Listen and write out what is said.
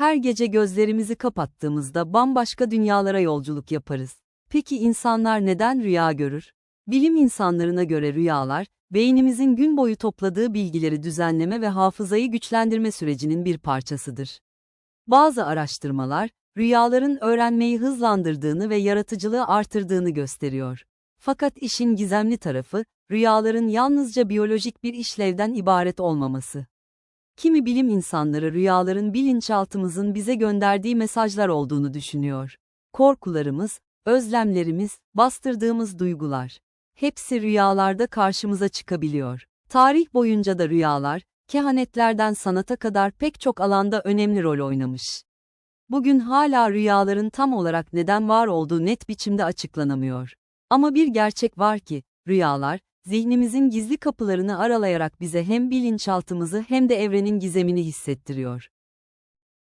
Her gece gözlerimizi kapattığımızda bambaşka dünyalara yolculuk yaparız. Peki insanlar neden rüya görür? Bilim insanlarına göre rüyalar, beynimizin gün boyu topladığı bilgileri düzenleme ve hafızayı güçlendirme sürecinin bir parçasıdır. Bazı araştırmalar, rüyaların öğrenmeyi hızlandırdığını ve yaratıcılığı artırdığını gösteriyor. Fakat işin gizemli tarafı, rüyaların yalnızca biyolojik bir işlevden ibaret olmaması. Kimi bilim insanları rüyaların bilinçaltımızın bize gönderdiği mesajlar olduğunu düşünüyor. Korkularımız, özlemlerimiz, bastırdığımız duygular. Hepsi rüyalarda karşımıza çıkabiliyor. Tarih boyunca da rüyalar, kehanetlerden sanata kadar pek çok alanda önemli rol oynamış. Bugün hala rüyaların tam olarak neden var olduğu net biçimde açıklanamıyor. Ama bir gerçek var ki, rüyalar, zihnimizin gizli kapılarını aralayarak bize hem bilinçaltımızı hem de evrenin gizemini hissettiriyor.